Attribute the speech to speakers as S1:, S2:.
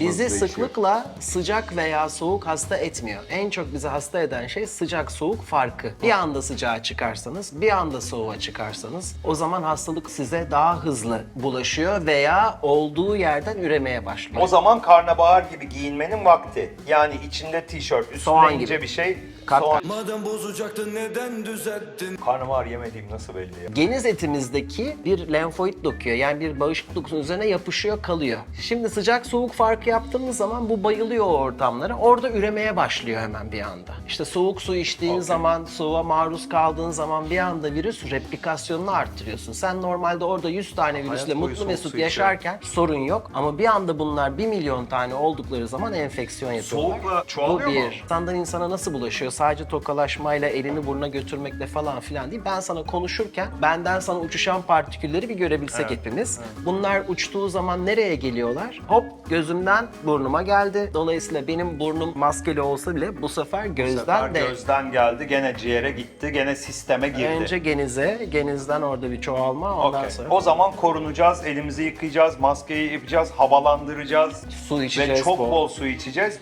S1: Bizi
S2: değişiyor.
S1: sıklıkla sıcak veya soğuk hasta etmiyor. En çok bizi hasta eden şey sıcak soğuk farkı. Bir anda sıcağa çıkarsanız, bir anda soğuğa çıkarsanız o zaman hastalık size daha hızlı bulaşıyor veya olduğu yerden üremeye başlıyor.
S2: O zaman karnabahar gibi giyinmenin vakti. Yani içinde tişört, üstüne
S1: Soğan
S2: ince
S1: gibi.
S2: bir şey.
S1: Kat-
S2: soğan.
S3: Madem bozacaktın neden düzelttin?
S2: Karnabahar yemediğim nasıl belli ya?
S1: Geniz etimizdeki bir lenfoid dokuyor. Yani bir bağışıklık dokusunun üzerine yapışıyor, kalıyor. Şimdi sıcak soğuk farkı yaptığımız zaman bu bayılıyor o ortamlara. Orada üremeye başlıyor hemen bir anda. İşte soğuk su içtiğin zaman, soğuğa maruz kaldığın zaman bir anda virüs replikasyonunu arttırıyorsun. Sen normalde orada 100 tane virüsle
S2: boyu
S1: mutlu mesut
S2: su
S1: yaşarken sorun yok. Ama bir anda bunlar 1 milyon tane oldukları zaman enfeksiyon yapıyorlar.
S2: Soğukla çoğalıyor
S1: Bu bir.
S2: mu?
S1: İnsandan insana nasıl bulaşıyor? Sadece tokalaşmayla, elini burnuna götürmekle falan filan değil. Ben sana konuşurken benden sana uçuşan partikülleri bir görebilsek hepimiz. Bunlar uçtuğu zaman nereye geliyorlar? Hop gözümden burnuma geldi. Dolayısıyla benim burnum maskeli olsa bile bu sefer gözden
S2: Sefer
S1: de
S2: gözden geldi, gene ciğere gitti, gene sisteme girdi.
S1: önce genize, genizden orada bir çoğalma ondan
S2: Okey.
S1: sonra
S2: O zaman korunacağız, elimizi yıkayacağız, maskeyi yapacağız, havalandıracağız
S1: su içeceğiz.
S2: ve çok
S1: bol.
S2: bol su içeceğiz.